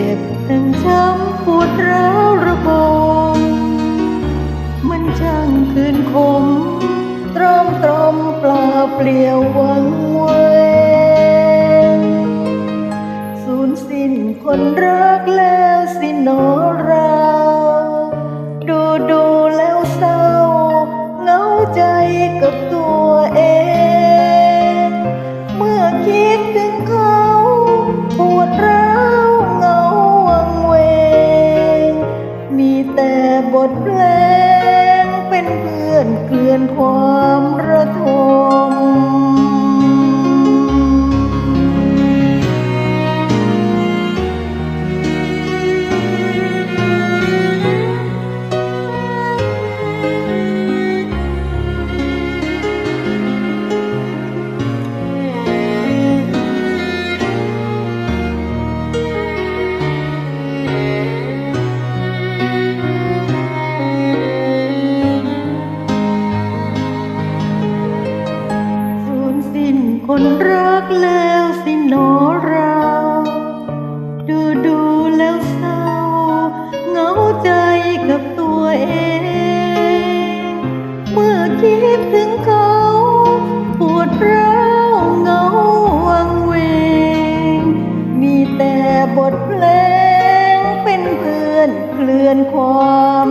เจ็บทั้งช้ำปวดร้าวระบมมันช่างคืนคมตรอมตรอมปลาเปลี่ยวหวังเว บทเพลงเป็นเพื่อนเกลื่อนความรัก คนรักแล้วสิหนอเรา ดูดูแล้วเศร้าเหงาใจกับตัวเอง เมื่อคิดถึงเขาปวดร้าวเหงาวังเวง มีแต่บทเพลงเป็นเพื่อนเคลื่อนความ